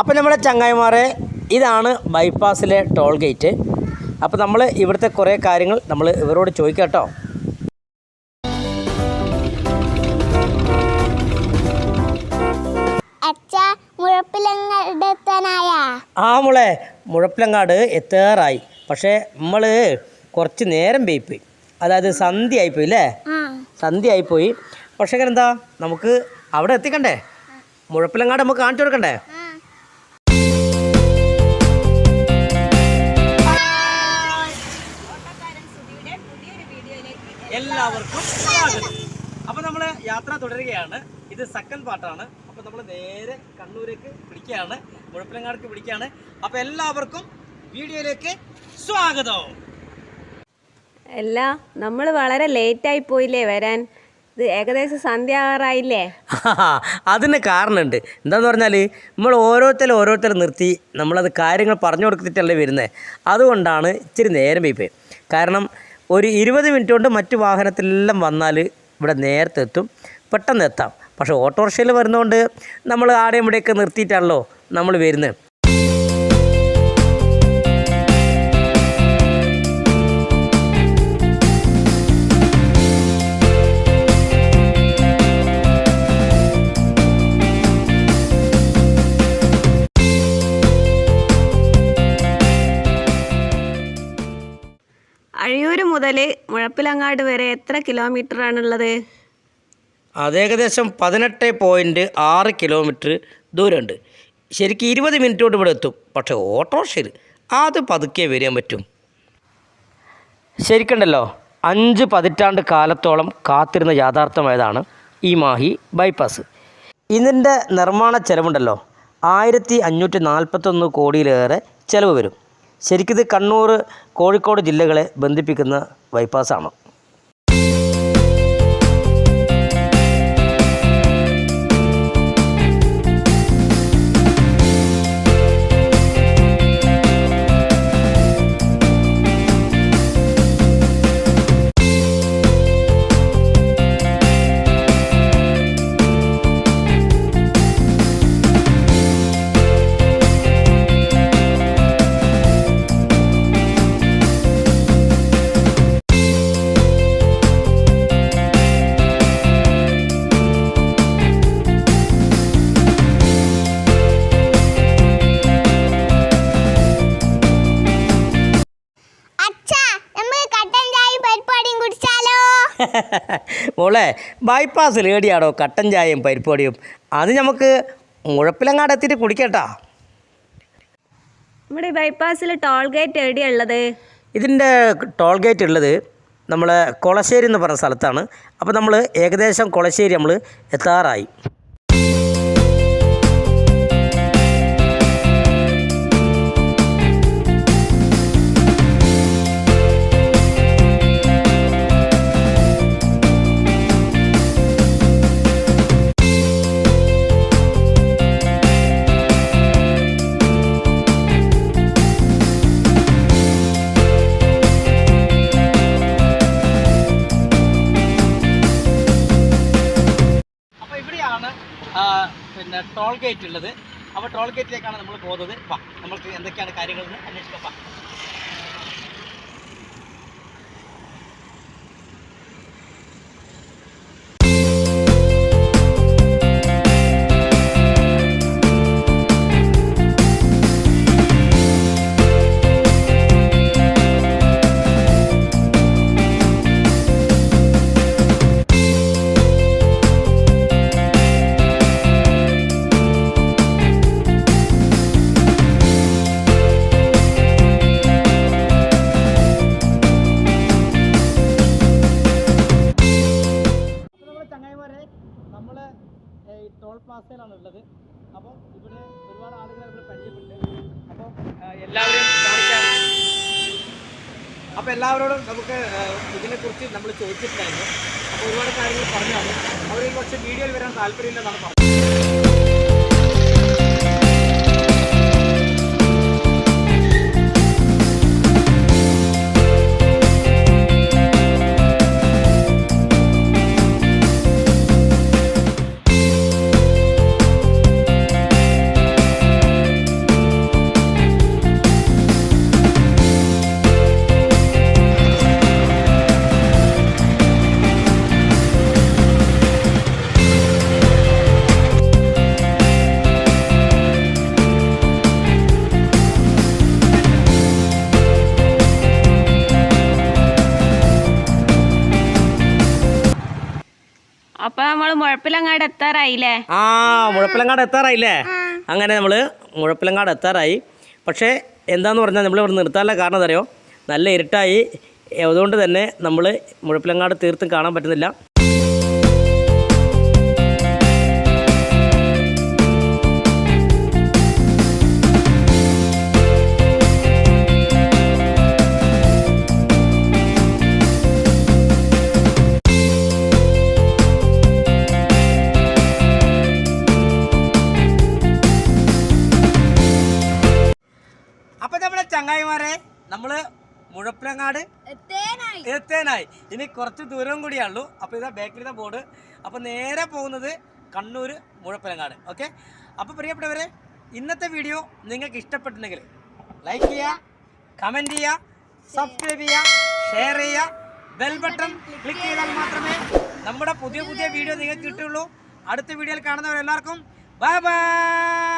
അപ്പം നമ്മളെ ചങ്ങായിമാരെ ഇതാണ് ബൈപ്പാസിലെ ടോൾ ഗേറ്റ് അപ്പോൾ നമ്മൾ ഇവിടുത്തെ കുറേ കാര്യങ്ങൾ നമ്മൾ ഇവരോട് ചോദിക്കാം കേട്ടോ. ആ മോളെ മുഴപ്പിലങ്ങാട് എത്താറായി. പക്ഷേ നമ്മൾ കുറച്ച് നേരം പോയിപ്പോയി അതായത് സന്ധ്യ ആയിപ്പോയി അല്ലേ? സന്ധ്യ ആയിപ്പോയി. പക്ഷേ എന്താ നമുക്ക് അവിടെ എത്തിക്കണ്ടേ? മുഴപ്പിലങ്ങാട് നമുക്ക് കാണിച്ചു കൊടുക്കണ്ടേ? എല്ലാവർക്കും സ്വാഗതം. അപ്പോൾ നമ്മൾ യാത്ര തുടരുകയാണ്. ഇത് സെക്കൻഡ് പാർട്ടാണ് അപ്പോൾ നമ്മൾ നേരെ കണ്ണൂരേക്ക് പിടിക്കുകയാണ്. മുഴപ്പിലങ്ങാടേക്ക് പിടിക്കുകയാണ്. അപ്പോൾ എല്ലാവർക്കും വീഡിയോയിലേക്ക് സ്വാഗതം. അല്ല നമ്മൾ വളരെ ലേറ്റായി പോയില്ലേ വരാൻ. ഇത് ഏകദേശം സന്ധ്യ ആറായില്ലേ? അതിന് കാരണമുണ്ട്. എന്താന്ന് പറഞ്ഞാൽ നമ്മൾ ഓരോരുത്തരും ഓരോരുത്തരും നിർത്തി നമ്മളത് കാര്യങ്ങൾ പറഞ്ഞു കൊടുത്തിട്ടല്ലേ വരുന്നത് അതുകൊണ്ടാണ് ഇച്ചിരി നേരം പോയിപ്പോയി കാരണം ഒരു ഇരുപത് മിനിറ്റ് കൊണ്ട് മറ്റു വാഹനത്തിലെല്ലാം വന്നാൽ ഇവിടെ നേരത്തെ എത്തും. പെട്ടെന്ന് എത്താം. പക്ഷേ ഓട്ടോറിക്ഷയിൽ വരുന്നതുകൊണ്ട് നമ്മൾ ആടെയും ഇവിടെയൊക്കെ നിർത്തിയിട്ടാണല്ലോ നമ്മൾ വരുന്നത്. അഴിയൂർ മുതൽ മുഴപ്പിലങ്ങാട് വരെ എത്ര കിലോമീറ്റർ ആണുള്ളത് അത് ഏകദേശം പതിനെട്ട് പോയിന്റ് ആറ് കിലോമീറ്റർ ദൂരമുണ്ട്. ശരിക്കും ഇരുപത് മിനിറ്റ് കൊണ്ട് ഇവിടെ എത്തും. പക്ഷേ ഓട്ടോറിക്ഷയിൽ അത് പതുക്കെ വരാൻ പറ്റും. ശരിക്കുണ്ടല്ലോ അഞ്ച് പതിറ്റാണ്ട് കാലത്തോളം കാത്തിരുന്ന യാഥാർത്ഥ്യമായതാണ് ഈ മാഹി ബൈപ്പാസ് ഇതിന്റെ നിർമ്മാണ ചെലവുണ്ടല്ലോ ആയിരത്തി അഞ്ഞൂറ്റി നാൽപ്പത്തൊന്ന് കോടിയിലേറെ ചിലവ് വരും. ശരിക്കിത് കണ്ണൂർ കോഴിക്കോട് ജില്ലകളെ ബന്ധിപ്പിക്കുന്ന ബൈപ്പാസാണ് മോളെ ബൈപ്പാസ് റേഡിയാണോ കട്ടൻ ചായയും പരിപ്പൊടിയും അത് നമുക്ക് മുഴപ്പിലങ്ങാട് എത്തിയിട്ട് കുടിക്കട്ടാ. നമ്മുടെ ഈ ബൈപ്പാസിൽ ടോൾ ഗേറ്റ് എവിടെയാണ് ഉള്ളത്? ഇതിന്റെ ടോൾ ഗേറ്റ് ഉള്ളത് നമ്മളെ കൊളശ്ശേരി എന്ന് പറഞ്ഞ സ്ഥലത്താണ്. അപ്പോൾ നമ്മൾ ഏകദേശം കൊളശ്ശേരി നമ്മൾ എത്താറായി. ടോൾ ഗേറ്റ് ഉള്ളത്. അപ്പോൾ ടോൾ ഗേറ്റിലേക്കാണ് നമ്മൾ പോകുന്നത്. വാ നമ്മൾക്ക് എന്തൊക്കെയാണ് കാര്യങ്ങളെന്ന് അന്വേഷിക്കാം. അപ്പോൾ എല്ലാവരോടും നമുക്ക് ഇതിനെക്കുറിച്ച് നമ്മൾ ചോദിച്ചിട്ടുണ്ടായിരുന്നു. അപ്പോൾ ഒരുപാട് കാര്യങ്ങൾ പറഞ്ഞാണ് അവർ കുറച്ച് വീഡിയോയിൽ വരാൻ താല്പര്യമില്ലെന്നാണ് പറഞ്ഞത്. മുഴപ്പിലങ്ങാട് എത്താറായില്ലേ? ആ മുഴപ്പിലങ്ങാട് എത്താറായില്ലേ? അങ്ങനെ നമ്മൾ മുഴപ്പിലങ്ങാട് എത്താറായി. പക്ഷേ എന്താന്ന് പറഞ്ഞാൽ നമ്മൾ ഇവിടെ നിർത്താനുള്ള കാരണം എന്താ അറിയോ? നല്ല ഇരുട്ടായി. അതുകൊണ്ട് തന്നെ നമ്മൾ മുഴപ്പിലങ്ങാട് തീർത്തും കാണാൻ പറ്റുന്നില്ല. ചങ്ങായിമാരെ നമ്മൾ മുഴപ്പിലങ്ങാട് എത്തേനായി. ഇനി കുറച്ച് ദൂരം കൂടിയേ കൂടിയാണുള്ളൂ അപ്പൊ ഇതാ ബേക്കറിയുടെ ബോർഡ് അപ്പൊ നേരെ പോകുന്നത് കണ്ണൂർ മുഴപ്പിലങ്ങാട്. ഓക്കെ അപ്പൊ പ്രിയപ്പെട്ടവരെ ഇന്നത്തെ വീഡിയോ നിങ്ങൾക്ക് ഇഷ്ടപ്പെട്ടിട്ടുണ്ടെങ്കിൽ ലൈക്ക് ചെയ്യുക കമന്റ് ചെയ്യുക സബ്സ്ക്രൈബ് ചെയ്യുക ഷെയർ ചെയ്യുക. ബെൽ ബട്ടൺ ക്ലിക്ക് ചെയ്താൽ മാത്രമേ നമ്മുടെ പുതിയ പുതിയ വീഡിയോ നിങ്ങൾക്ക് കിട്ടുള്ളൂ അടുത്ത വീഡിയോയിൽ കാണുന്നവരെല്ലാവർക്കും ബൈ ബൈ